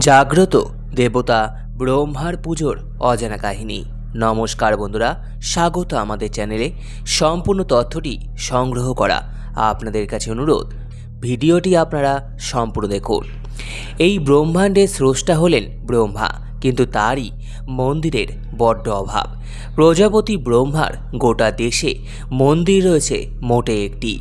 জাগ্রত দেবতা ব্রহ্মার পুজোর অজানা কাহিনী। নমস্কার বন্ধুরা, স্বাগত আমাদের চ্যানেলে। সম্পূর্ণ তথ্যটি সংগ্রহ করা আপনাদের কাছে অনুরোধ। ভিডিওটি আপনারা সম্পূর্ণ দেখুন। এই ব্রহ্মাণ্ডের স্রষ্টা হলেন ব্রহ্মা, কিন্তু তারই মন্দিরের বড্ড অভাব। প্রজাপতি ব্রহ্মার গোটা দেশে মন্দির রয়েছে মোটে একটি।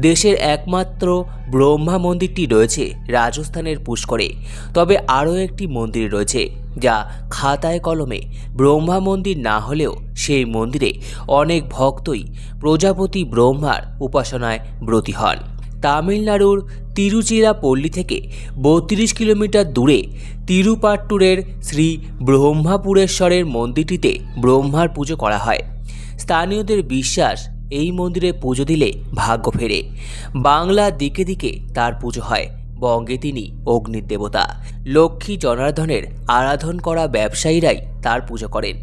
দেশের একমাত্র ব্রহ্মা মন্দিরটি রয়েছে রাজস্থানের পুষ্করে। তবে আরও একটি মন্দির রয়েছে যা খাতায় কলমে ব্রহ্মা মন্দির না হলেও সেই মন্দিরে অনেক ভক্তই প্রজাপতি ব্রহ্মার উপাসনায় ব্রতী হন। তামিলনাড়ুর তিরুচিরাপল্লী থেকে বত্রিশ কিলোমিটার দূরে তিরুপাট্টুরের শ্রী ব্রহ্মাপুরেশ্বরের মন্দিরটিতে ব্রহ্মার পুজো করা হয়। স্থানীয়দের বিশ্বাস, এই মন্দিরে পুজো দিলে ভাগ্য ফেরে। বাংলা দিকে দিকে তার পুজো হয়। বঙ্গে তিনি অগ্নির দেবতা। লক্ষ্মী জনার্দনের আরাধন করা ব্যবসায়ীরাই তার পুজো করেন।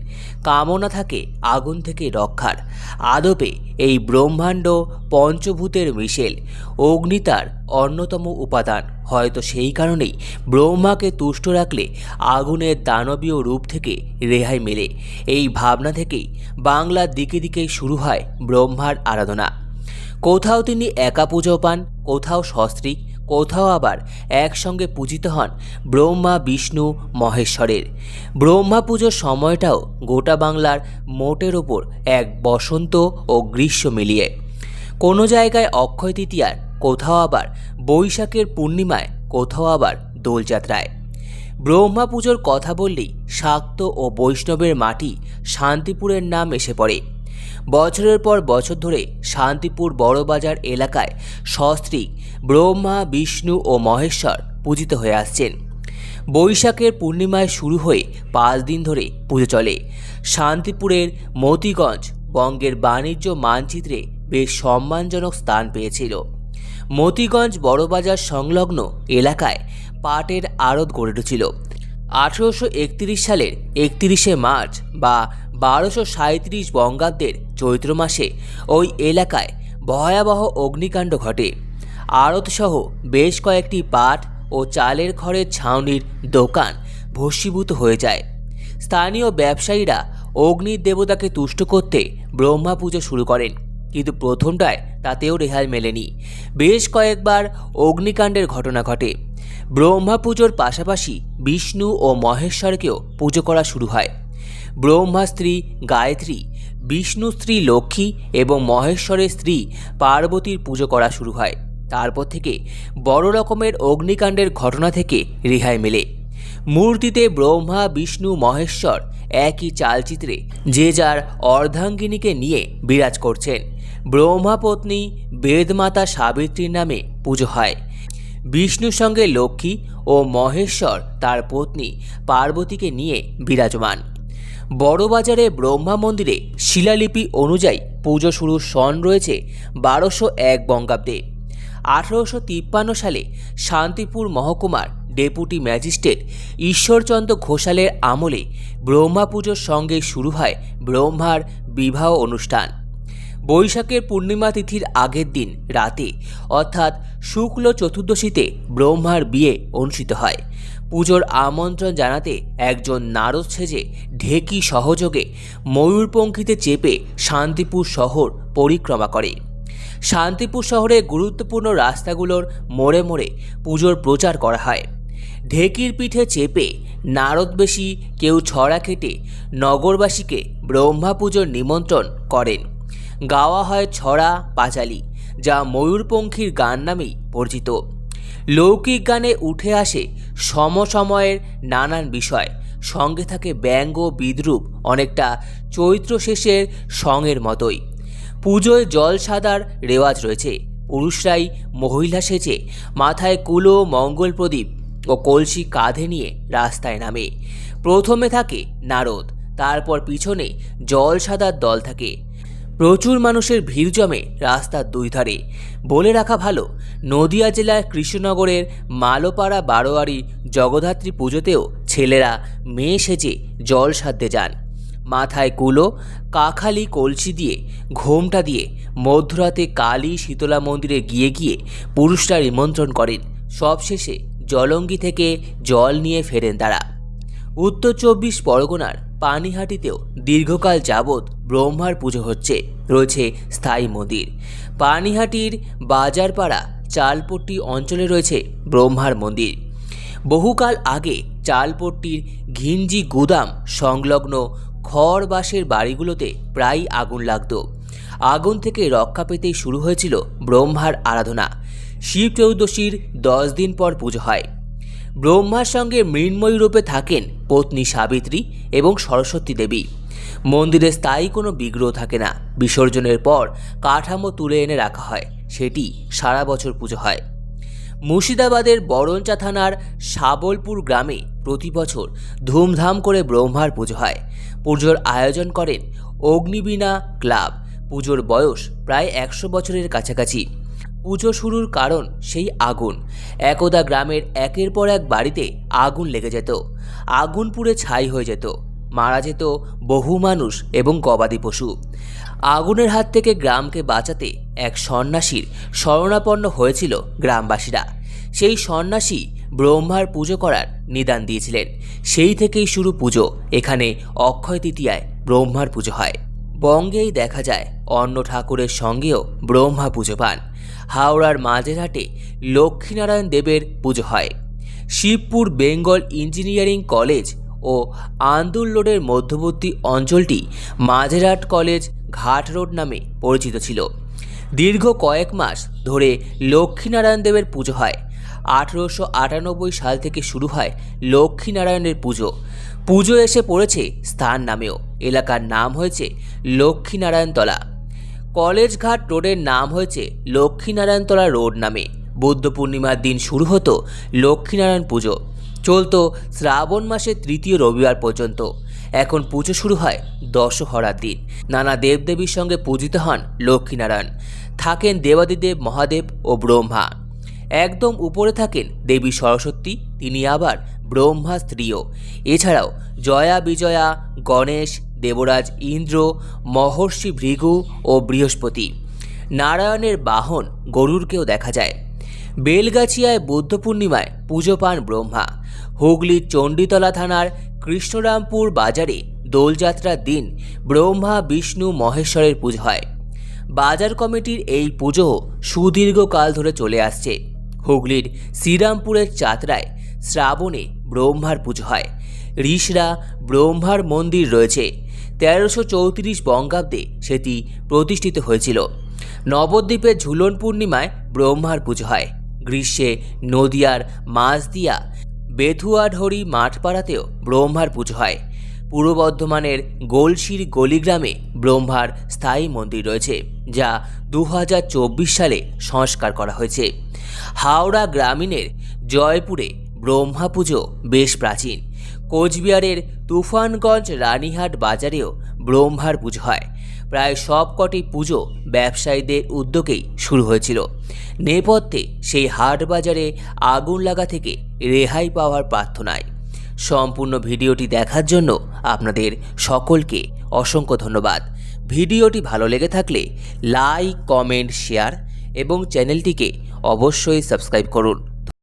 কামনা থাকে আগুন থেকে রক্ষার। আদপে এই ব্রহ্মাণ্ড পঞ্চভূতের মিশেল। অগ্নি তার অন্যতম উপাদান। হয়তো সেই কারণেই ব্রহ্মাকে তুষ্ট রাখলে আগুনের দানবীয় রূপ থেকে রেহাই মেলে। এই ভাবনা থেকেই বাংলার দিকে দিকে শুরু হয় ব্রহ্মার আরাধনা। কোথাও তিনি একা পুজো পান, কোথাও সস্ত্রীক কোথাও আবার একসঙ্গে পূজিত হন ব্রহ্মা, বিষ্ণু, মহেশ্বরের। ব্রহ্মা পুজোর সময়টাও গোটা বাংলার মোটের ওপর এক বসন্ত ও গ্রীষ্ম মিলিয়ে। কোনো জায়গায় অক্ষয় তৃতীয়ার কোথাও আবার বৈশাখের পূর্ণিমায়, কোথাও আবার দোলযাত্রায়। ব্রহ্মা পুজোর কথা বললেই শাক্ত ও বৈষ্ণবের মাটি শান্তিপুরের নাম এসে পড়ে। বছরের পর বছর ধরে শান্তিপুর বড়বাজার এলাকায় সস্ত্রীক ব্রহ্মা, বিষ্ণু ও মহেশ্বর পূজিত হয়ে আসছেন। বৈশাখের পূর্ণিমায় শুরু হয়ে পাঁচ দিন ধরে পুজো চলে। শান্তিপুরের মতিগঞ্জ বঙ্গের বাণিজ্য মানচিত্রে বেশ সম্মানজনক স্থান পেয়েছিল। মতিগঞ্জ বড়বাজার সংলগ্ন এলাকায় পাটের আড়ত গড়ে উঠেছিল। আঠেরোশো একত্রিশ সালের একত্রিশে মার্চ বা বারোশো সাঁত্রিশ বঙ্গাব্দের চৈত্র মাসে ওই এলাকায় ভয়াবহ অগ্নিকাণ্ড ঘটে। আড়তসহ বেশ কয়েকটি পাট ও চালের ঘরের ছাউনির দোকান ভস্মীভূত হয়ে যায়। স্থানীয় ব্যবসায়ীরা অগ্নির দেবতাকে তুষ্ট করতে ব্রহ্মা পুজো শুরু করেন, কিন্তু প্রথমটায় তাতেও রেহাই মেলেনি। বেশ কয়েকবার অগ্নিকাণ্ডের ঘটনা ঘটে। ব্রহ্মা পুজোর পাশাপাশি বিষ্ণু ও মহেশ্বরকেও পুজো করা শুরু হয়। ব্রহ্মা স্ত্রী গায়ত্রী, বিষ্ণু স্ত্রী লক্ষ্মী এবং মহেশ্বরের স্ত্রী পার্বতীর পুজো করা শুরু হয়। তারপর থেকে বড় রকমের অগ্নিকাণ্ডের ঘটনা থেকে রেহাই মেলে। মূর্তিতে ব্রহ্মা, বিষ্ণু, মহেশ্বর একই চালচিত্রে যে যার অর্ধাঙ্গিনীকে নিয়ে বিরাজ করছেন। ব্রহ্মা পত্নী বেদমাতা সাবিত্রীর নামে পুজো হয়। বিষ্ণুর সঙ্গে লক্ষ্মী ও মহেশ্বর তার পত্নী পার্বতীকে নিয়ে বিরাজমান। বড়বাজারে ব্রহ্মা মন্দিরে শিলালিপি অনুযায়ী পুজো শুরুর সন রয়েছে বারোশো এক বঙ্গাব্দে। আঠারোশো তিপ্পান্ন সালে শান্তিপুর মহকুমার ডেপুটি ম্যাজিস্ট্রেট ঈশ্বরচন্দ্র ঘোষালের আমলে ব্রহ্মা পুজোর সঙ্গে শুরু হয় ব্রহ্মার বিবাহ অনুষ্ঠান। বৈশাখের পূর্ণিমা তিথির আগের দিন রাতে, অর্থাৎ শুক্ল চতুর্দশীতে ব্রহ্মার বিয়ে অনুষ্ঠিত হয়। পুজোর আমন্ত্রণ জানাতে একজন নারদ সেজে ঢেকি সহযোগে ময়ূরপঙ্খিতে চেপে শান্তিপুর শহর পরিক্রমা করে। শান্তিপুর শহরের গুরুত্বপূর্ণ রাস্তাগুলোর মোড়ে মোড়ে পুজোর প্রচার করা হয়। ঢেকির পিঠে চেপে নারদবেশী কেউ ছড়া কেটে নগরবাসীকে ব্রহ্মা পুজোর নিমন্ত্রণ করেন। গাওয়া হয় ছড়া পাঁচালি, যা ময়ূরপঙ্খীর গান নামেই পরিচিত। লৌকিক গানে উঠে আসে সমসময়ের নানান বিষয়। সঙ্গে থাকে ব্যঙ্গ, বিদ্রুপ, অনেকটা চৈত্র শেষের সঙের মতোই। পুজোয় জল সাদার রেওয়াজ রয়েছে। পুরুষরাই মহিলা সেজে মাথায় কুলো, মঙ্গল প্রদীপ ও কলসি কাঁধে নিয়ে রাস্তায় নামে। প্রথমে থাকে নারদ, তারপর পিছনে জল সাদার দল থাকে। প্রচুর মানুষের ভিড় জমে রাস্তার দুই ধারে বলে রাখা ভালো, নদিয়া জেলার কৃষ্ণনগরের মালোপাড়া বারোয়ারি জগদ্ধাত্রী পুজোতেও ছেলেরা মেয়ে সেজে জল সাধতে যান। মাথায় কুলো, কাখালি কলসি দিয়ে, ঘোমটা দিয়ে মধ্যরাতে কালী শীতলা মন্দিরে গিয়ে গিয়ে পুরুষরা নিমন্ত্রণ করেন। সবশেষে জলঙ্গি থেকে জল নিয়ে ফেরেন তারা। উত্তর চব্বিশ পরগনার পানিহাটিতেও দীর্ঘকাল যাবৎ ব্রহ্মার পুজো হচ্ছে, রয়েছে স্থায়ী মন্দির। পানিহাটির বাজারপাড়া চালপট্টি অঞ্চলে রয়েছে ব্রহ্মার মন্দির। বহুকাল আগে চালপট্টির ঘিঞ্জি গুদাম সংলগ্ন খড় বাড়িগুলোতে প্রায়ই আগুন লাগতো। আগুন থেকে রক্ষা পেতেই শুরু হয়েছিল ব্রহ্মার আরাধনা। শিব চৌদশীর দশ দিন পর পুজো হয়। ব্রহ্মার সঙ্গে মৃন্ময়ী রূপে থাকেন পত্নী সাবিত্রী এবং সরস্বতী দেবী। মন্দিরে স্থায়ী কোনো বিগ্রহ থাকে না। বিসর্জনের পর কাঠামো তুলে এনে রাখা হয়। সেটি সারা বছর পুজো হয়। মুর্শিদাবাদের বরঞ্চা থানার সাবলপুর গ্রামে প্রতি বছর ধুমধাম করে ব্রহ্মার পুজো হয়। পুজোর আয়োজন করেন অগ্নিবীণা ক্লাব। পুজোর বয়স প্রায় একশো বছরের কাছাকাছি। পুজো শুরুর কারণ সেই আগুন। একদা গ্রামের একের পর এক বাড়িতে আগুন লেগে যেত। আগুন পুড়ে ছাই হয়ে যেত। মারা যেত বহু মানুষ এবং গবাদি পশু। আগুনের হাত থেকে গ্রামকে বাঁচাতে এক সন্ন্যাসীর শরণাপন্ন হয়েছিল গ্রামবাসীরা। সেই সন্ন্যাসী ব্রহ্মার পুজো করার নিদান দিয়েছিলেন। সেই থেকেই শুরু পুজো। এখানে অক্ষয় তৃতীয়ায় ব্রহ্মার পুজো হয়। বঙ্গেই দেখা যায় অন্য ঠাকুরের সঙ্গেও ব্রহ্মা পুজো পান। হাওড়ার মাঝেরহাটে লক্ষ্মীনারায়ণ দেবের পুজো হয়। শিবপুর বেঙ্গল ইঞ্জিনিয়ারিং কলেজ ও আন্দুল রোডের মধ্যবর্তী অঞ্চলটি মাঝেরহাট কলেজ ঘাট রোড নামে পরিচিত ছিল। দীর্ঘ কয়েক মাস ধরে লক্ষ্মীনারায়ণ দেবের পুজো হয়। আঠেরোশো আটানব্বই সাল থেকে শুরু হয় লক্ষ্মীনারায়ণের পুজো। পুজো এসে পড়েছে স্থান নামেও। এলাকার নাম হয়েছে লক্ষ্মীনারায়ণতলা। কলেজ ঘাট রোডের নাম হয়েছে লক্ষ্মীনারায়ণতলা রোড নামে। বুদ্ধ পূর্ণিমার দিন শুরু হতো লক্ষ্মীনারায়ণ পুজো। চলতো শ্রাবণ মাসের তৃতীয় রবিবার পর্যন্ত। এখন পুজো শুরু হয় দশহরার দিন। নানা দেবদেবীর সঙ্গে পূজিত হন লক্ষ্মীনারায়ণ। থাকেন দেবাদিদেব, মহাদেব ও ব্রহ্মা। একদম উপরে থাকেন দেবী সরস্বতী, তিনি আবার ব্রহ্মা স্ত্রীও। এছাড়াও জয়া বিজয়া, গণেশ দেবরাজ ইন্দ্র, মহর্ষি ভৃগু ও বৃহস্পতি। নারায়ণের বাহন গরুরকেও দেখা যায়। বেলগাছিয়ায় বুদ্ধ পূর্ণিমায় পুজো পান ব্রহ্মা। হুগলির চণ্ডীতলা থানার কৃষ্ণরামপুর বাজারে দোলযাত্রার দিন ব্রহ্মা, বিষ্ণু, মহেশ্বরের পুজো হয়। বাজার কমিটির এই পুজো সুদীর্ঘকাল ধরে চলে আসছে। হুগলির শ্রীরামপুরের চাতরায় শ্রাবণে ব্রহ্মার পুজো হয়। ঋষরা ব্রহ্মার মন্দির রয়েছে। তেরোশো চৌত্রিশ বঙ্গাব্দে সেটি প্রতিষ্ঠিত হয়েছিল। নবদ্বীপের ঝুলন পূর্ণিমায় ব্রহ্মার পুজো হয়। গ্রীষ্মে নদিয়ার মাঝদিয়া, বেথুয়াঢড়ি মাঠপাড়াতেও ব্রহ্মার পুজো হয়। পূর্ব বর্ধমানের গোলশির গলিগ্রামে ব্রহ্মার স্থায়ী মন্দির রয়েছে, যা দু হাজার চব্বিশ সালে সংস্কার করা হয়েছে। হাওড়া গ্রামীণের জয়পুরে ব্রহ্মা পুজো বেশ প্রাচীন। কোচবিহারের তুফানগঞ্জ রানীহাট বাজারেও ব্রহ্মার পুজো হয়। প্রায় সবকটি পুজো ব্যবসায়ীদের উদ্যোগেই শুরু হয়েছিল। নেপথ্যে সেই হাট বাজারে আগুন লাগা থেকে রেহাই পাওয়ার প্রার্থনায়। সম্পূর্ণ ভিডিওটি দেখার জন্য আপনাদের সকলকে অসংখ্য ধন্যবাদ। ভিডিওটি ভালো লেগে থাকলে লাইক, কমেন্ট, শেয়ার এবং চ্যানেলটিকে অবশ্যই সাবস্ক্রাইব করুন।